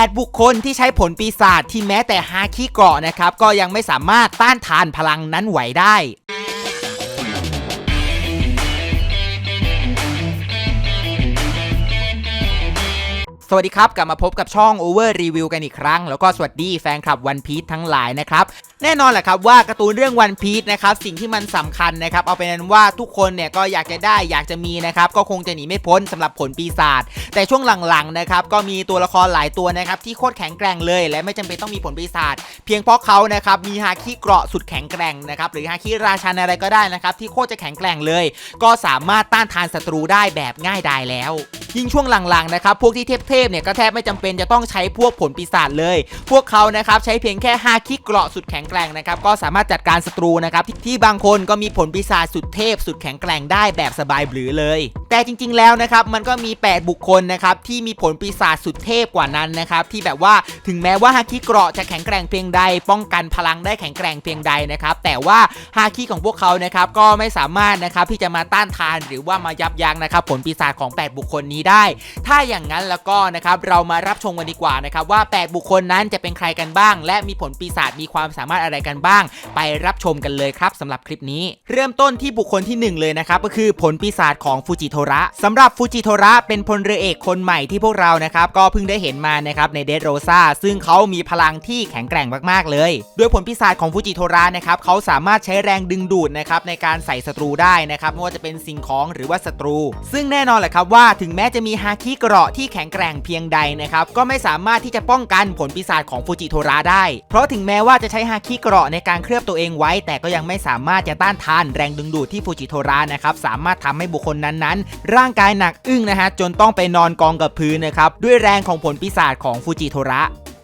8 บุคคลที่ใช้ผลปีศาจที่แม้แต่ฮาคิเกราะนะครับก็ยังไม่สามารถต้านทานพลังนั้นไหวได้ วัสดีครับ กลับมาพบกับช่อง Over Review กันอีกครั้ง แล้วก็สวัสดีแฟนคลับ One Piece ทั้งหลายนะครับ แน่นอนแหละครับว่าการ์ตูนเรื่อง One Piece นะครับสิ่งที่มันสำคัญนะครับเอาเป็นนั้นว่าทุกคนเนี่ยก็อยากจะได้อยากจะมีนะครับก็คงจะหนีไม่พ้นสำหรับผลปีศาจแต่ช่วงหลังๆนะครับก็มีตัวละครหลายตัวนะครับที่โคตรแข็งแกร่งเลย และไม่จำเป็นต้องมีผลปีศาจเพียงเพราะเขานะครับมีฮาคิเกราะสุดแข็งแกร่งนะครับหรือฮาคิราชันอะไรก็ได้นะครับที่โคตรจะแข็งแกร่งเลย ก็สามารถต้านทานศัตรูได้แบบง่ายดายแล้ว ยิ่งช่วงหลังๆนะครับพวกที่เทพๆเนี่ยก็แทบไม่จำเป็นจะต้องใช้พวกผลปีศาจเลย พวกเขานะครับใช้เพียงแค่ฮาคิเกราะสุดแข็งแกร่งนะครับก็สามารถจัดการศัตรูนะครับที่ที่บางคนก็มีผลปีศาจสุดเทพ สุดแข็งแกร่งได้แบบสบายบลือเลย แต่จริง ๆ แล้วนะครับมันก็มี 8 บุคคลนะครับที่มีผลปีศาจสุดเทพกว่านั้นนะครับที่แบบว่าถึงแม้ว่าฮาคิเกราะจะแข็งแกร่งเพียงใด ป้องกันพลังได้แข็งแกร่งเพียงใดนะครับแต่ว่าฮาคิของพวกเขานะครับก็ไม่สามารถนะครับที่จะมาต้านทานหรือว่ามายับยั้งนะครับผลปีศาจของ 8 บุคคลนี้ได้ ถ้าอย่างนั้นแล้วก็นะครับเรามารับชมกันดีกว่านะครับว่า 8 บุคคลนั้นจะเป็นใครกันบ้าง และมีผลปีศาจมีความสามารถอะไรกันบ้าง ไปรับชมกันเลยครับสำหรับคลิปนี้ เริ่มต้นที่บุคคลที่ 1 เลยนะครับก็คือผลปีศาจของฟูจิโทระสำหรับฟูจิโทระเป็นพลเรือเอกคนใหม่ที่พวกเรานะครับก็เพิ่งได้เห็นมานะครับในเดดโรซาซึ่งเขามีพลังที่แข็งแกร่งมากๆเลย โดยผลปีศาจของฟูจิโทระนะครับเขาสามารถใช้แรงดึงดูดนะครับในการใส่ศัตรูได้นะครับไม่ว่าจะเป็นสิ่งของหรือว่าศัตรู ซึ่งแน่นอนแหละครับว่าถึงแม้จะมีฮาคิเกราะที่แข็งแกร่งเพียงใดนะครับก็ไม่สามารถที่จะป้องกันผลปีศาจของฟูจิโทระได้ เพราะถึงแม้ว่าจะใช้ฮาคิเกราะในการเคลือบตัวเองไว้ แต่ก็ยังไม่สามารถจะต้านทานแรงดึงดูดที่ฟูจิโทระนะครับสามารถทำให้บุคคลนั้นๆ ร่างกายหนักอึ้งนะฮะจนต้องไปนอนกองกับพื้นนะครับด้วยแรงของผลปีศาจของฟูจิโทระ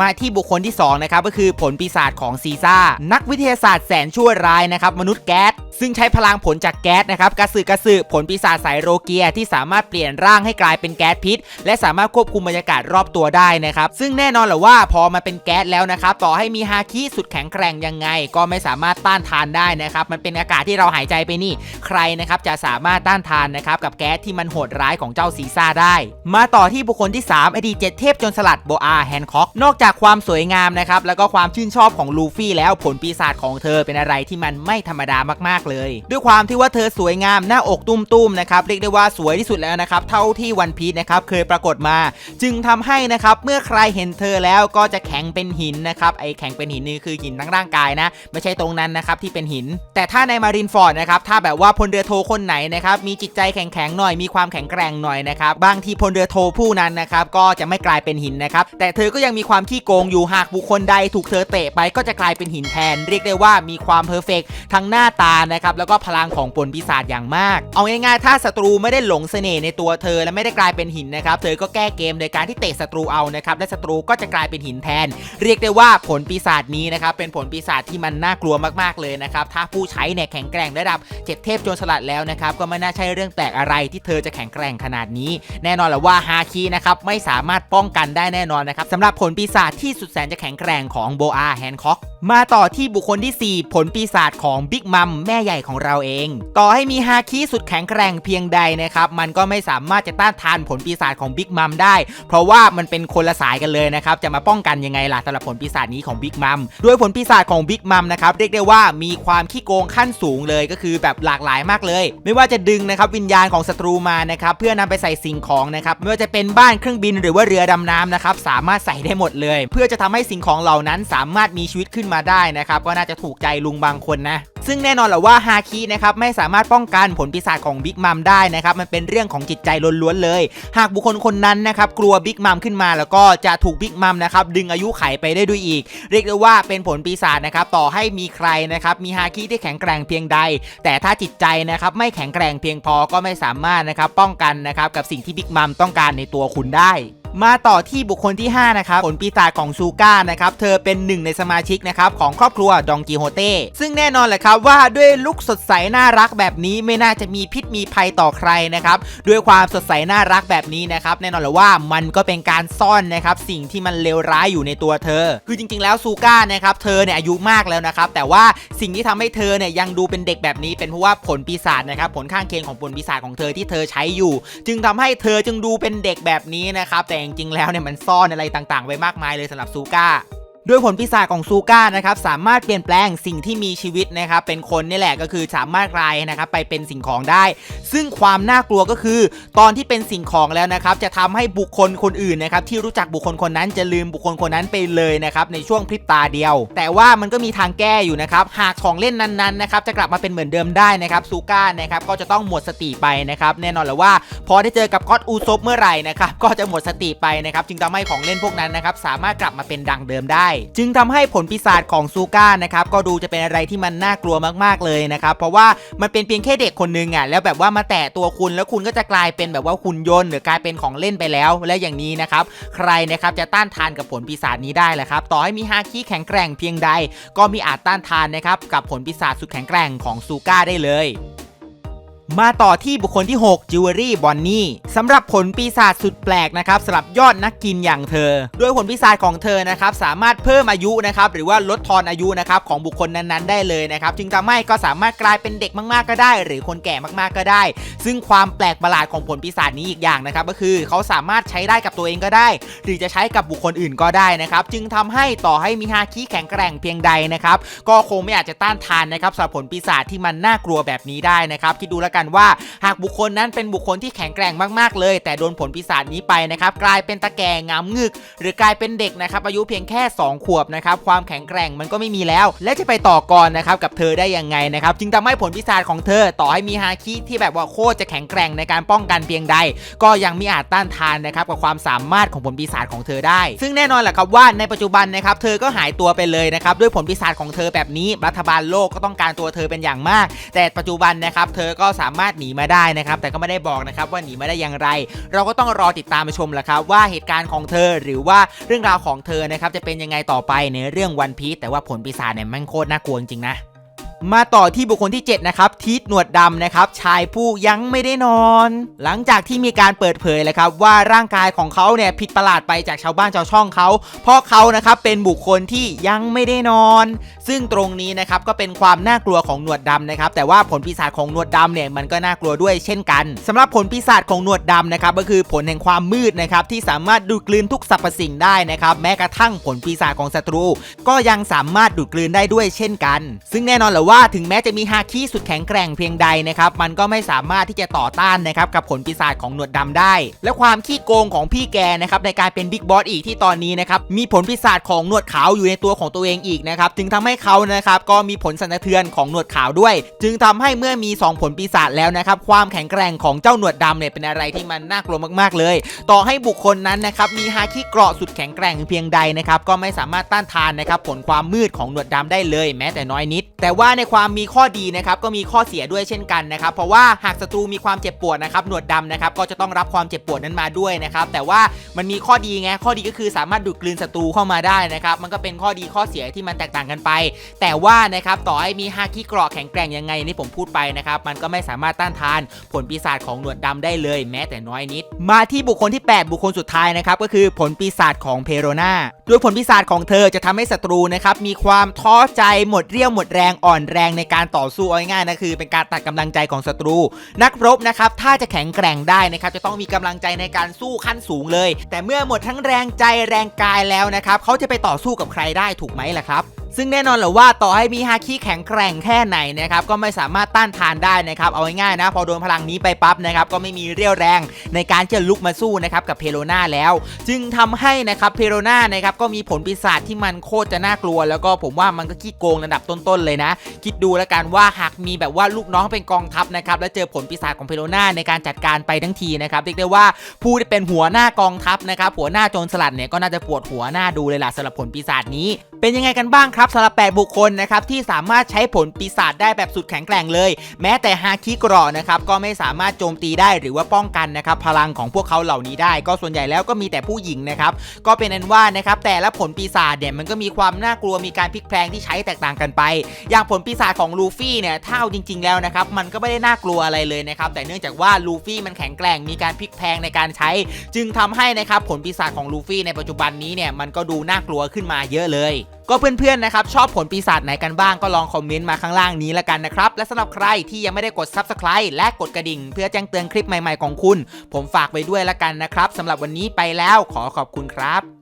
มาที่บุคคลที่2นะครับก็คือผลปีศาจของซีซ่านักวิทยาศาสตร์แสนชั่วร้ายนะครับมนุษย์แก๊สซึ่งใช้พลังผลจากแก๊สนะครับกระสือกระสือผลปีศาจสายโรเกียที่สามารถเปลี่ยนร่างให้กลายเป็นแก๊สพิษ และสามารถควบคุมบรรยากาศรอบตัวได้นะครับ ซึ่งแน่นอนแหละว่าพอมาเป็นแก๊สแล้วนะครับต่อให้มีฮาคิสุดแข็งแกร่งยังไง ก็ไม่สามารถต้านทานได้นะครับมันเป็นอากาศที่เราหายใจไปนี่ใครนะครับจะสามารถต้านทานนะครับกับแก๊สที่มันโหดร้ายของเจ้าซีซ่าได้ มาต่อที่บุคคลที่3อดีตเจ็ดเทพจนสลัดโบอาแฮนค็อกนอกจากความสวยงามนะครับแล้วก็ความชื่นชอบของลูฟี่แล้วผลปีศาจของเธอเป็นอะไรที่มันไม่ธรรมดามากๆเลยด้วยความที่ว่าเธอสวยงามหน้าอกตุ้มๆนะครับเรียกได้ว่าสวยที่สุดแล้วนะครับเท่าที่วันพีชนะครับเคยปรากฏมา จึงทำให้นะครับเมื่อใครเห็นเธอแล้วก็จะแข็งเป็นหินนะครับไอแข็งเป็นหินนี่คือหินทั้งร่างกายนะ ไม่ใช่ตรงนั้นนะครับที่เป็นหิน แต่ถ้าในมารินฟอร์ดนะครับถ้าแบบว่าพลเรือโทคนไหนนะครับมีจิตใจแข็งแข็งๆหน่อยมีความแข็งแกร่งหน่อยนะครับบางทีพลเรือโทผู้นั้นนะครับก็จะไม่กลายเป็นหินนะครับแต่เธอก็ยังมีความขี้โกงอยู่หากบุคคลใดถูกเธอเตะไปก็จะกลายเป็นหินแทน เรียกได้ว่ามีความเพอร์เฟกทั้งหน้าตานะครับแล้วก็พลังของผลปีศาจอย่างมาก เอาง่ายๆถ้าศัตรูไม่ได้หลงเสน่ห์ในตัวเธอและไม่ได้กลายเป็นหินนะครับเธอก็แก้เกมโดยการที่เตะศัตรูเอานะครับและศัตรูก็จะกลายเป็นหินแทน เรียกได้ว่าผลปีศาจนี้นะครับเป็นผลปีศาจที่มันน่ากลัวมากๆเลยนะครับถ้าผู้ใช้เนี่ยแข็งแกร่งระดับเจ็ดเทพโจรสลัดแล้วนะครับก็ไม่น่าใช่เรื่องแปลกอะไรที่เธอจะแข็งแกร่งขนาดนี้ แน่นอนแหละว่าฮาคีนะครับไม่สามารถป้องกันได้แน่นอนนะครับสำหรับผลปีศาจที่สุดแสนจะแข็งแกร่งของโบอาแฮนค็อกมาต่อที่บุคคลที่ 4 ผลปีศาจของบิ๊กมัมแม่ใหญ่ของเราเอง ต่อให้มีฮาคิสุดแข็งแกร่งเพียงใดนะครับ มันก็ไม่สามารถจะต้านทานผลปีศาจของบิ๊กมัมได้ เพราะว่ามันเป็นคนละสายกันเลยนะครับ จะมาป้องกันยังไงล่ะสำหรับผลปีศาจนี้ของบิ๊กมัมด้วยผลปีศาจของบิ๊กมัมนะครับเรียกได้ว่ามีความขี้โกงขั้นสูงเลยก็คือแบบหลากหลายมากเลย ไม่ว่าจะดึงนะครับวิญญาณของศัตรูมานะครับเพื่อนำไปใส่สิ่งของนะครับไม่ว่าจะเป็นบ้านเครื่องบินหรือว่าเรือดำน้ำนะครับสามารถใส่ได้หมดเลย เพื่อจะทำให้สิ่งของเหล่านั้นสามารถมีชีวิตขึ้นมาได้นะครับก็น่าจะถูกใจลุงบางคนนะซึ่งแน่นอนแหละว่าฮาคินะครับไม่สามารถป้องกันผลปีศาจของบิ๊กมัมได้นะครับมันเป็นเรื่องของจิตใจล้วนๆเลย หากบุคคลคนนั้นนะครับกลัวบิ๊กมัมขึ้นมาแล้วก็จะถูกบิ๊กมัมนะครับดึงอายุไขไปได้ด้วยอีก เรียกได้ว่าเป็นผลปีศาจนะครับต่อให้มีใครนะครับมีฮาคิที่แข็งแกร่งเพียงใด แต่ถ้าจิตใจนะครับไม่แข็งแกร่งเพียงพอก็ไม่สามารถนะครับป้องกันนะครับกับสิ่งที่บิ๊กมัมต้องการในตัวคุณได้ มาต่อที่บุคคลที่ 5 นะครับผลปีศาจของซูก้านะครับเธอเป็นหนึ่งในสมาชิกนะครับของครอบครัวดองกิโฮเต้ซึ่งแน่นอนแหละครับว่าด้วยลุคสดใสน่ารักแบบนี้ไม่น่าจะมีพิษมีภัยต่อใครนะครับด้วยความสดใสน่ารักแบบนี้นะครับแน่นอนเลยว่ามันก็เป็นการซ่อนนะครับสิ่งที่มันเลวร้ายอยู่ในตัวเธอ คือจริง ๆ แล้วซูก้านะครับเธอเนี่ยอายุมากแล้วนะครับแต่ว่าสิ่งที่ทำให้เธอเนี่ยยังดูเป็นเด็กแบบนี้เป็นเพราะว่าผลปีศาจนะครับผลข้างเคียงของผลปีศาจของเธอที่เธอใช้อยู่ จึงทำให้เธอจึงดูเป็นเด็กแบบนี้นะครับแต่จจริงๆแล้วเนี่ยมันซ่อนอะไรต่างๆ ไว้มากมายเลยสำหรับซูก้า ด้วยผลปีศาจของซูก้านะครับสามารถเปลี่ยนแปลงสิ่งที่มีชีวิตนะครับเป็นคนนี่แหละก็คือสามารถกลายนะครับไปเป็นสิ่งของได้ ซึ่งความน่ากลัวก็คือ ตอนที่เป็นสิ่งของแล้วนะครับจะทำให้บุคคลคนอื่นนะครับที่รู้จักบุคคลคนนั้นจะลืมบุคคลคนนั้นไปเลยนะครับในช่วงพริบตาเดียว แต่ว่ามันก็มีทางแก้อยู่นะครับหากของเล่นนั้นๆนะครับจะกลับมาเป็นเหมือนเดิมได้นะครับซูก้านะครับก็จะต้องหมดสติไปนะครับแน่นอนแหละว่า พอได้เจอกับก็อดอูซบเมื่อไหร่นะครับก็จะหมดสติไปนะครับจึงทำให้ของเล่นพวกนั้นนะครับสามารถกลับมาเป็นดังเดิมได้จึงทำให้ผลปีศาจของซูก้านะครับก็ดูจะเป็นอะไรที่มันน่ากลัวมากๆเลยนะครับเพราะว่ามันเป็นเพียงแค่เด็กคนหนึงอะแล้วแบบว่ามาแตะตัวคุณแล้วคุณก็จะกลายเป็นแบบว่าหุ่นยนต์หรือกลายเป็นของเล่นไปแล้ว และอย่างนี้นะครับใครนะครับจะต้านทานกับผลปีศาจนี้ได้แหละครับต่อให้มีฮาคิแข็งแกร่งเพียงใด ก็มีอาจต้านทานนะครับกับผลปีศาจสุดแข็งแกร่งของซูก้าได้เลย มาต่อที่บุคคลที่ 6 จิวเวลรี่บอนนี่สำหรับผลปีศาจสุดแปลกนะครับสำหรับยอดนักกินอย่างเธอด้วยผลปีศาจของเธอนะครับสามารถเพิ่มอายุนะครับหรือว่าลดทอนอายุนะครับของบุคคลนั้นๆ ได้เลยนะครับจึงทำให้ก็สามารถกลายเป็นเด็กมากๆก็ได้ หรือคนแก่มากๆก็ได้ ซึ่งความแปลกประหลาดของผลปีศาจนี้อีกอย่างนะครับก็คือเขาสามารถใช้ได้กับตัวเองก็ได้ หรือจะใช้กับบุคคลอื่นก็ได้นะครับจึงทำให้ต่อให้มีฮาคิแข็งแกร่งเพียงใดนะครับก็คงไม่อาจจะต้านทานนะครับสำหรับผลปีศาจที่มันน่ากลัวแบบนี้ได้นะครับคิดดูแล้วกันว่า หากบุคคลนั้นเป็นบุคคลที่แข็งแกร่งมากๆเลย แต่โดนผลปีศาจนี้ไปนะครับกลายเป็นตะแก่งามงึก หรือกลายเป็นเด็กนะครับอายุเพียงแค่ 2 ขวบนะครับความแข็งแกร่งมันก็ไม่มีแล้ว และจะไปต่อกรนะครับกับเธอได้ยังไงนะครับจึงทำให้ผลปีศาจของเธอต่อให้มีฮาคิที่แบบว่าโคตรจะแข็งแกร่งในการป้องกันเพียงใด ก็ยังไม่อาจต้านทานนะครับกับความสามารถของผลปีศาจของเธอได้ ซึ่งแน่นอนแหละครับว่าในปัจจุบันนะครับเธอก็หายตัวไปเลยนะครับด้วยผลปีศาจของเธอแบบนี้รัฐบาลโลกก็ต้องการตัวเธอเป็นอย่างมาก แต่ปัจจุบันนะครับเธอก็สามารถหนีมาได้นะครับ แต่ก็ไม่ได้บอกนะครับว่าหนีมาได้อย่างไร เราก็ต้องรอติดตามไปชมแหละครับว่าเหตุการณ์ของเธอหรือว่าเรื่องราวของเธอนะครับจะเป็นยังไงต่อไปในเรื่องวันพีซแต่ว่าผลปีศาจเนี่ยมันโคตรน่ากลัวจริงๆนะ มาต่อที่บุคคลที่ 7 นะครับ ทีทหนวดดำนะครับ ชายผู้ยังไม่ได้นอน หลังจากที่มีการเปิดเผยเลยครับ ว่าร่างกายของเขาเนี่ยผิดประหลาดไปจากชาวบ้านชาวช่องเขา เพราะเขานะครับเป็นบุคคลที่ยังไม่ได้นอน ซึ่งตรงนี้นะครับก็เป็นความน่ากลัวของหนวดดำนะครับ แต่ว่าผลปีศาจของหนวดดำเนี่ยมันก็น่ากลัวด้วยเช่นกันสำหรับผลปีศาจของหนวดดำนะครับก็คือผลแห่งความมืดนะครับที่สามารถดูดกลืนทุกสรรพสิ่งได้นะครับแม้กระทั่งผลปีศาจของศัตรู ก็ยังสามารถดูดกลืนได้ด้วยเช่นกัน ซึ่งแน่นอนแหละว่าาถึงแม้จะมีฮาคิสุดแข็งแกร่งเพียงใดนะครับ มันก็ไม่สามารถที่จะต่อต้านนะครับกับผลปีศาจของหนวดดำได้ และความขี้โกงของพี่แกนะครับในการเป็นบิ๊กบอสอีกที่ตอนนี้นะครับมีผลปีศาจของหนวดขาวอยู่ในตัวของตัวเองอีกนะครับจึงทำให้เขานะครับก็มีผลสั่นสะเทือนของหนวดขาวด้วย จึงทำให้เมื่อมี 2 ผลปีศาจแล้วนะครับความแข็งแกร่งของเจ้าหนวดดำเนี่ยเป็นอะไรที่มันน่ากลัวมากๆเลย ต่อให้บุคคลนั้นนะครับมีฮาคิเกราะสุดแข็งแกร่งเพียงใดนะครับก็ไม่สามารถต้านทานนะครับผลความมืดของหนวดดำได้เลย แม้แต่น้อยนิด แต่ว่าในในความมีข้อดีนะครับก็มีข้อเสียด้วยเช่นกันนะครับเพราะว่าหากศัตรูมีความเจ็บปวดนะครับหนวดดำนะครับก็จะต้องรับความเจ็บปวดนั้นมาด้วยนะครับแต่ว่ามันมีข้อดีไงข้อดีก็คือสามารถดูดกลืนศัตรูเข้ามาได้นะครับมันก็เป็นข้อดีข้อเสียที่มันแตกต่างกันไป แต่ว่านะครับต่อให้มีฮาคิเกราะแข็งแกร่งยังไงนี่ผมพูดไปนะครับมันก็ไม่สามารถต้านทานผลปีศาจของหนวดดำได้เลย แม้แต่น้อยนิด มาที่บุคคลที่ 8 บุคคลสุดท้ายนะครับก็คือผลปีศาจของเพโรนาด้วยผลปีศาจของเธอจะทำให้ศัตรูนะครับมีความท้อใจหมดเรี่ยวหมดแรงอ่อนแรงในการต่อสู้เอาง่ายๆนะคือ เป็นการตัดกำลังใจของศัตรู นักรบนะครับถ้าจะแข็งแกร่งได้นะครับจะต้องมีกำลังใจในการสู้ขั้นสูงเลย แต่เมื่อหมดทั้งแรงใจแรงกายแล้วนะครับเขาจะไปต่อสู้กับใครได้ถูกไหมล่ะครับ ซึ่งแน่นอนแหละว่าต่อให้มีฮาคิแข็งแกร่งแค่ไหนนะครับก็ไม่สามารถต้านทานได้นะครับเอาง่ายๆนะ พอโดนพลังนี้ไปปั๊บนะครับก็ไม่มีเรี่ยวแรงในการจะลุกมาสู้นะครับกับเพโลนาแล้ว จึงทำให้นะครับเพโรนานะครับก็มีผลปีศาจที่มันโคตรจะน่ากลัว แล้วก็ผมว่ามันก็ขี้โกงระดับต้นๆเลยนะ คิดดูแล้วกันว่าหากมีแบบว่าลูกน้องเป็นกองทัพนะครับแล้วเจอผลปีศาจของเพโลนาในการจัดการไปทั้งทีนะครับเรียกได้ว่าผู้ที่เป็นหัวหน้ากองทัพนะครับหัวหน้าโจรสลัดเนี่ยก็น่าจะปวดหัวหน้าดูเลยล่ะสำหรับผลปีศาจนี้ เป็นยังไงกันบ้างครับสำหรับ8บุคคลนะครับที่สามารถใช้ผลปีศาจได้แบบสุดแข็งแกร่งเลย แม้แต่ฮาคิกราะนะครับก็ไม่สามารถโจมตีได้หรือว่าป้องกันนะครับพลังของพวกเขาเหล่านี้ได้ ก็ส่วนใหญ่แล้วก็มีแต่ผู้หญิงนะครับก็เป็นนั้นว่านะครับแต่ละผลปีศาจเนี่ยมันก็มีความน่ากลัวมีการพลิกแพลงที่ใช้แตกต่างกันไป อย่างผลปีศาจของลูฟี่เนี่ยถ้าเอาจริง ๆแล้วนะครับมันก็ไม่ได้น่ากลัวอะไรเลยนะครับแต่เนื่องจากว่าลูฟี่มันแข็งแกร่งมีการพลิกแพลงในการใช้ จึงทำให้นะครับผลปีศาจของลูฟี่ในปัจจุบันนี้เนี่ยมันก็ดูน่ากลัวขึ้นมาเยอะเลยก็เพื่อนๆนะครับชอบผลปีศาจไหนกันบ้างก็ลองคอมเมนต์มาข้างล่างนี้ละกันนะครับและสำหรับใครที่ยังไม่ได้กด Subscribe และกดกระดิ่ง เพื่อแจ้งเตือนคลิปใหม่ๆของคุณ ผมฝากไว้ด้วยละกันนะครับสำหรับวันนี้ไปแล้วขอขอบคุณครับ